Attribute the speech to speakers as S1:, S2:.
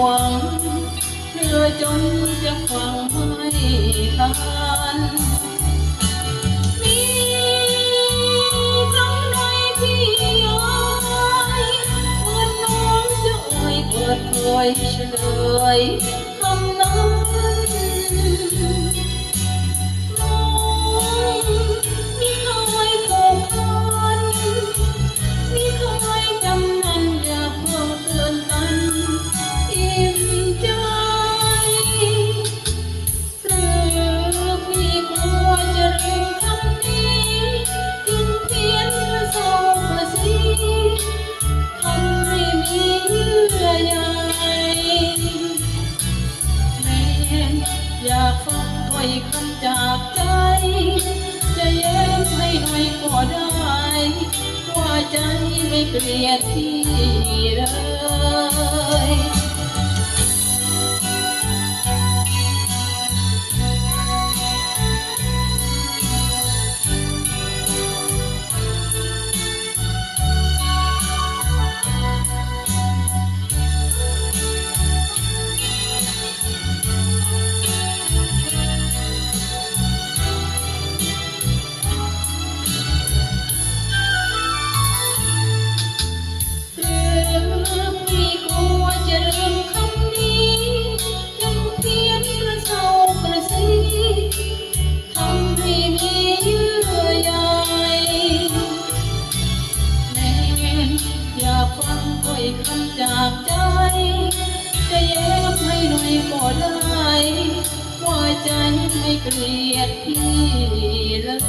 S1: วงเพื่อจนจะฟังไม่ทานมีครั้งใดที่ย้ายเหมือนน้องจะอวยเปิดเผยเฉลย อยคำจากใจ จะแย้มให้หน่อยก็ได้ ว่าใจไม่เกลียดพี่เลย อยคำจากใจ จะเย็บให้หน่อยก็ได้ว่าใจไม่เกลียดพี่เลย